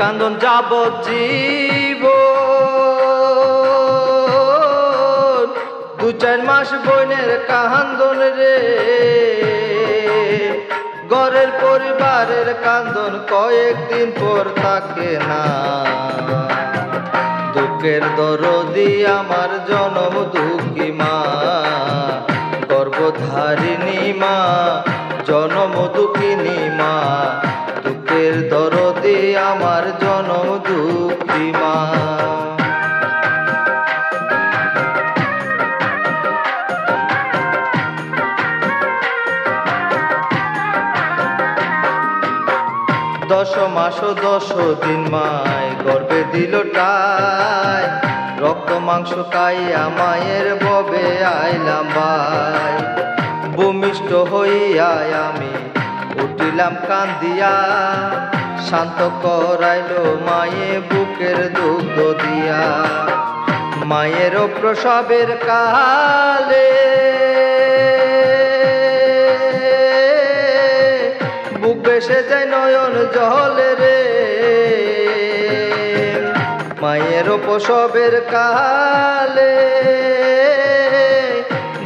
কান্দন যাব জীব দু চার মাস বইনের কান্দন রে। ঘরের পরিবারের কান্দন কয়েকদিন পর থাকে না। দুঃখের দরদি আমার জনম দুঃখী মা। গর্ভধারিণী মা, জনম দুঃখিনী মা। দুঃখের দরদি আমার জনম দুঃখী মা দশ মাস দশ দিন মায় গর্বে দিল টাই, রক্ত মাংস খাইয়া মায়ের ববে আইলাম ভাই ভূমিষ্ঠ হইয়া আমি উঠিলাম কান্দিয়া, শান্ত করাইল মায়ে বুকের দুগ্ধ দিয়া। মায়ের প্রসবের কালে বুক বেসে যায় নয়ন জলে রে। মায়ের প্রসবের কালে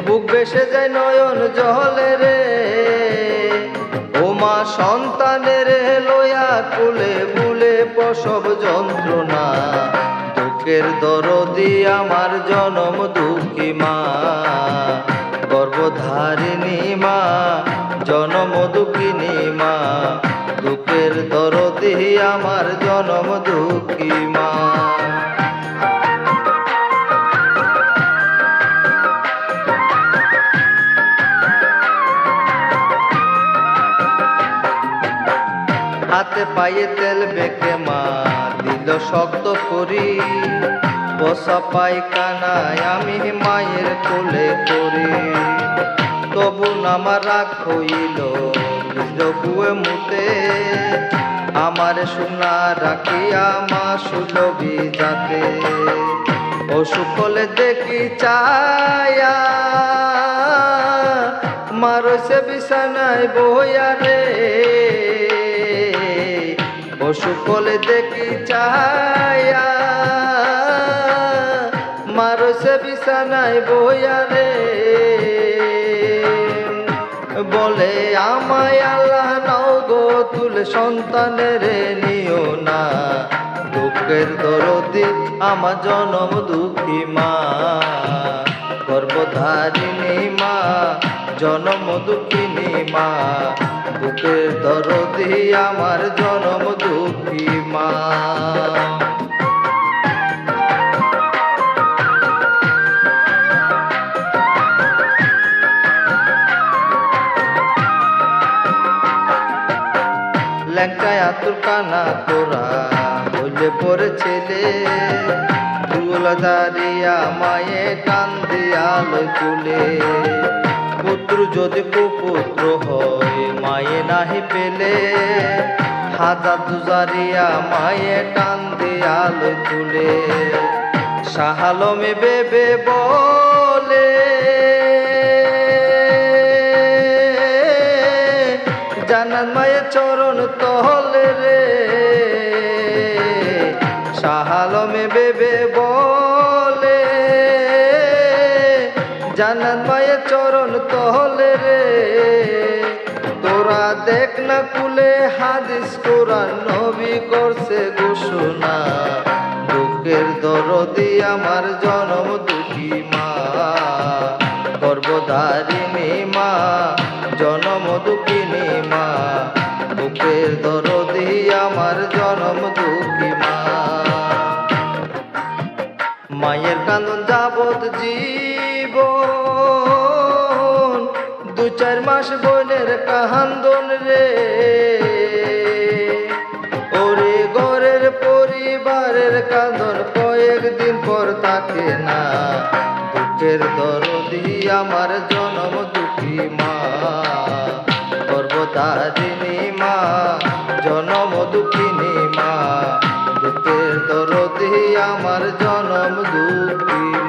বুক বেসে যায় নয়ন জলে রে। সন্তানের লয়া কুলে বুলে পশব যন্ত্রণা। দুঃখের দরদি আমার জনম দুঃখী মা। গর্ভধারিণী মা, জনম দুঃখিনী মা। দুঃখের দরদি আমার জনম দুঃখী হাতে পায়ে তেল বেঁকে মা দিল শক্ত করি। বসা পায়খানায় আমি মায়ের কোলে করি। তবু নামার রাগ হইল বুয়ে মুতে। আমার সোনা রাখিয়া মা সুলভি যাতে অসুখ হলে দেখি চায়া। মারছে বিছানায় বইয়া রে। অসুখ হলে দেখি চায়া মারছে বিছানায় বইয়া রে। বলে, আমায় আল্লাহ নাও গো, তুলে সন্তানের নিও না। দুঃখের দরদি আমার জনম দুঃখী মা। গর্ভধারিণী মা, জনম দুঃখিনী মা। বুকের দরদি আমার জনম দুঃখী মা। ল্যাংটায় আতুর কানা তোরা হইলে পরে ছেলে। তুলা দাঁড়িয়া মায়ে কান্দিয়া লই তুলে। যদি কুপুত্র হয়, মায়ে নাহি পেলে। হাজার দুজারিয়া মায়ে কান্দিয়া লই তুলে। সাহালমে বেবে বলে জানান মায়ের চরণ তহলে রে। সাহালমে বেবে বলে জানান মায়ের চরণ তহলে রে। তোরা দেখ না কুলে হাদিস কোরআন নবী করছে ঘোষণা। দুঃখের দরদি আমার জনম দুঃখী মা। গর্ভধারিণী মা জনম দুঃখিনী মা। বুকের দরদি আমার জনম দুঃখী মা। মায়ের কান্দন যাবত জীব চার মাস বোনের কাহান্দন রে। ওরে ঘরের পরিবারের কান্দন কয়েকদিন পর থাকে না। দুঃখের দরদি আমার জনম দুঃখী মা। গর্ভধারিণী মা, জনম দুঃখিনী মা। দুঃখের দরদি আমার জনম দুঃখী